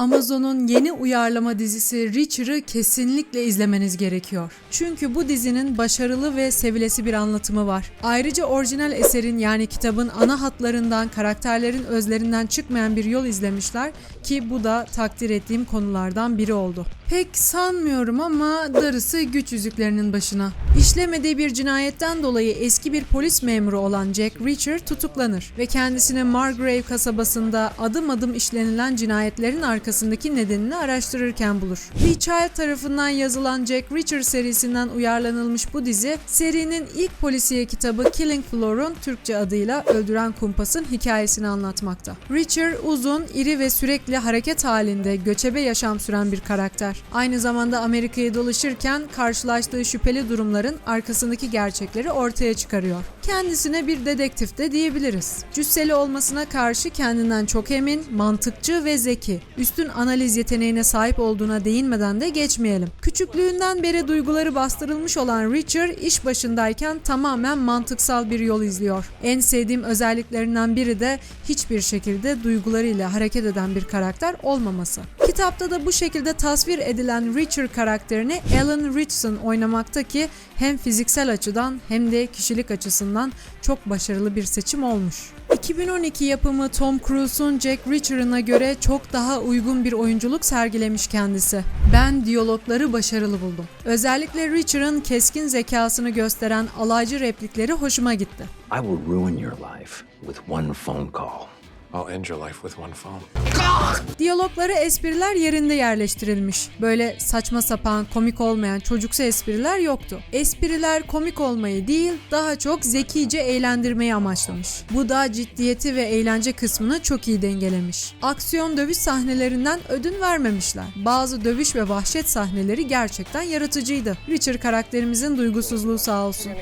Amazon'un yeni uyarlama dizisi Reacher'ı kesinlikle izlemeniz gerekiyor. Çünkü bu dizinin başarılı ve sevilesi bir anlatımı var. Ayrıca orijinal eserin yani kitabın ana hatlarından, karakterlerin özlerinden çıkmayan bir yol izlemişler ki bu da takdir ettiğim konulardan biri oldu. Pek sanmıyorum ama darısı güç yüzüklerinin başına. İşlemediği bir cinayetten dolayı eski bir polis memuru olan Jack Reacher tutuklanır ve kendisini Margrave kasabasında adım adım işlenilen cinayetlerin arkasındaki nedenini araştırırken bulur. Lee Child tarafından yazılan Jack Reacher serisinden uyarlanılmış bu dizi, serinin ilk polisiye kitabı Killing Floor'un Türkçe adıyla Öldüren Kumpas'ın hikayesini anlatmakta. Reacher uzun, iri ve sürekli hareket halinde göçebe yaşam süren bir karakter. Aynı zamanda Amerika'yı dolaşırken karşılaştığı şüpheli durumların arkasındaki gerçekleri ortaya çıkarıyor. Kendisine bir dedektif de diyebiliriz. Cüsseli olmasına karşı kendinden çok emin, mantıkçı ve zeki. Üstün analiz yeteneğine sahip olduğuna değinmeden de geçmeyelim. Küçüklüğünden beri duyguları bastırılmış olan Richard iş başındayken tamamen mantıksal bir yol izliyor. En sevdiğim özelliklerinden biri de hiçbir şekilde duygularıyla hareket eden bir karakter olmaması. Kitapta da bu şekilde tasvir edilen Richard karakterini Alan Richardson oynamakta ki hem fiziksel açıdan hem de kişilik açısından çok başarılı bir seçim olmuş. 2012 yapımı Tom Cruise'un Jack Reacher'ına göre çok daha uygun bir oyunculuk sergilemiş kendisi. Ben diyalogları başarılı buldum. Özellikle Reacher'ın keskin zekasını gösteren alaycı replikleri hoşuma gitti. I will ruin your life with one phone call. I'll end your life with one phone. Diyalogları espriler yerinde yerleştirilmiş. Böyle saçma sapan, komik olmayan çocuksu espriler yoktu. Espriler komik olmayı değil, daha çok zekice eğlendirmeyi amaçlamış. Bu da ciddiyeti ve eğlence kısmını çok iyi dengelemiş. Aksiyon dövüş sahnelerinden ödün vermemişler. Bazı dövüş ve vahşet sahneleri gerçekten yaratıcıydı. Richard karakterimizin duygusuzluğu sağ olsun.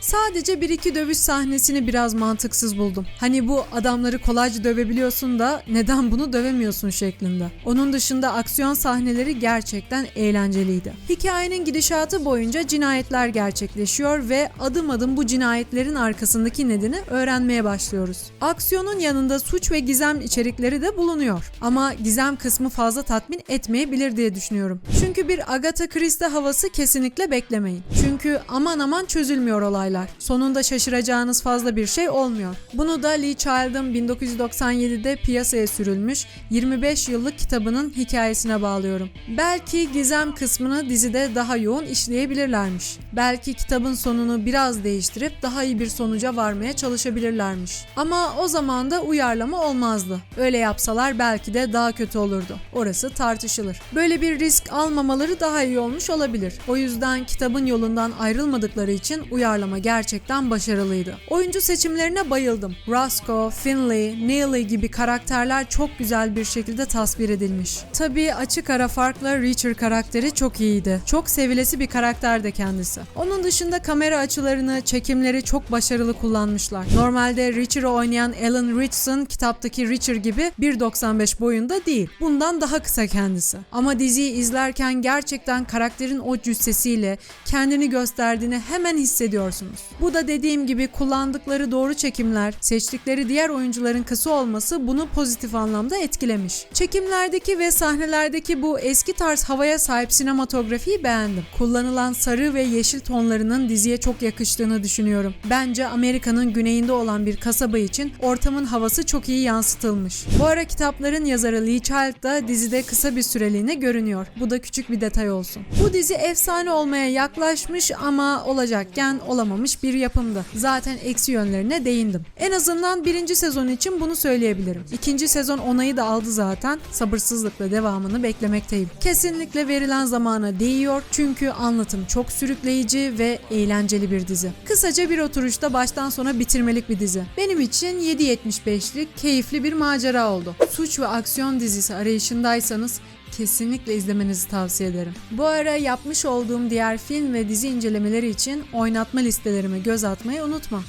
Sadece bir iki dövüş sahnesini biraz mantıksız buldum. Hani bu adamları kolayca dövebiliyorsun da neden bunu dövemiyorsun şeklinde. Onun dışında aksiyon sahneleri gerçekten eğlenceliydi. Hikayenin gidişatı boyunca cinayetler gerçekleşiyor ve adım adım bu cinayetlerin arkasındaki nedeni öğrenmeye başlıyoruz. Aksiyonun yanında suç ve gizem içerikleri de bulunuyor. Ama gizem kısmı fazla tatmin etmeyebilir diye düşünüyorum. Çünkü bir Agatha Christie havası kesinlikle beklemeyin. Çünkü aman aman çözülmüyor olaylar. Sonunda şaşıracağınız fazla bir şey olmuyor. Bunu da Lee Child'ın 1997'de piyasaya sürülmüş 25 yıllık kitabının hikayesine bağlıyorum. Belki gizem kısmını dizide daha yoğun işleyebilirlermiş. Belki kitabın sonunu biraz değiştirip daha iyi bir sonuca varmaya çalışabilirlermiş. Ama o zaman da uyarlama olmazdı. Öyle yapsalar belki de daha kötü olurdu. Orası tartışılır. Böyle bir risk almamaları daha iyi olmuş olabilir. O yüzden kitabın yolundan ayrılmadıkları için uyarlama gerçekten başarılıydı. Oyuncu seçimlerine bayıldım. Roscoe, Finley, Neely gibi karakterler çok güzel bir şekilde tasvir edilmiş. Tabii açık ara farkla Reacher karakteri çok iyiydi. Çok sevilesi bir karakter de kendisi. Onun dışında kamera açılarını, çekimleri çok başarılı kullanmışlar. Normalde Reacher'ı oynayan Alan Richardson kitaptaki Reacher gibi 1.95 boyunda değil. Bundan daha kısa kendisi. Ama diziyi izlerken gerçekten karakterin o cüssesiyle kendini gösterdiğini hemen hissediyorsunuz. Bu da dediğim gibi kullandıkları doğru çekimler, seçtikleri diğer oyuncuların kısa olması bunu pozitif anlamda etkilemiş. Çekimlerdeki ve sahnelerdeki bu eski tarz havaya sahip sinematografiyi beğendim. Kullanılan sarı ve yeşil tonlarının diziye çok yakıştığını düşünüyorum. Bence Amerika'nın güneyinde olan bir kasaba için ortamın havası çok iyi yansıtılmış. Bu ara kitapların yazarı Lee Child da dizide kısa bir süreliğine görünüyor. Bu da küçük bir detay olsun. Bu dizi efsane olmaya yaklaşmış ama olacakken olamamış bir yapımdı. Zaten eksi yönlerine değindim. En azından birinci sezon için bunu söyleyebilirim. İkinci sezon onayı da aldı zaten. Sabırsızlıkla devamını beklemekteyim. Kesinlikle verilen zamana değiyor çünkü anlatım çok sürükleyici ve eğlenceli bir dizi. Kısaca bir oturuşta baştan sona bitirmelik bir dizi. Benim için 7.75'lik keyifli bir macera oldu. Suç ve aksiyon dizisi arayışındaysanız kesinlikle izlemenizi tavsiye ederim. Bu ara yapmış olduğum diğer film ve dizi incelemeleri için oynatma listelerime göz atmayı unutma.